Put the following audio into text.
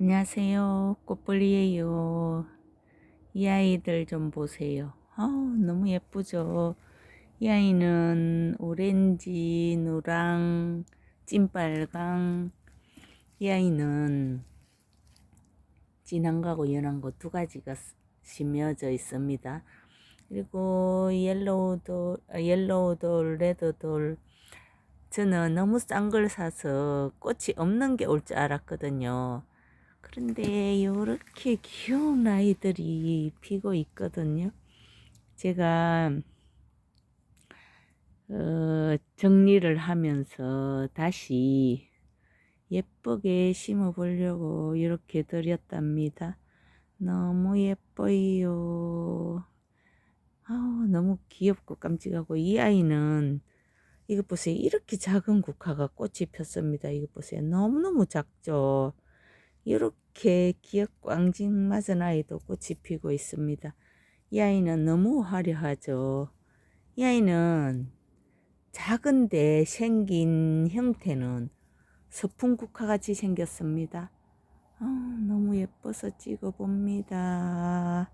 안녕하세요. 꽃벌이에요. 이 아이들 좀 보세요. 아 너무 예쁘죠? 이 아이는 오렌지, 노랑, 찐빨강. 이 아이는 진한 거하고 연한 거 두 가지가 스- 심어져 있습니다. 그리고 옐로우 돌, 아, 옐로우 돌, 레드 돌. 저는 너무 싼 걸 사서 꽃이 없는 게 올 줄 알았거든요. 그런데 이렇게 귀여운 아이들이 피고 있거든요. 제가 어, 정리를 하면서 다시 예쁘게 심어 보려고 이렇게 드렸답니다. 너무 예뻐요. 아우, 너무 귀엽고 깜찍하고 이 아이는 이거 보세요. 이렇게 작은 국화가 꽃이 폈습니다. 이거 보세요. 너무너무 작죠. 이렇게 귀엽고 앙증맞은 아이도 꽃이 피고 있습니다. 이 아이는 너무 화려하죠. 이 아이는 작은데 생긴 형태는 서풍국화 같이 생겼습니다. 아, 너무 예뻐서 찍어 봅니다.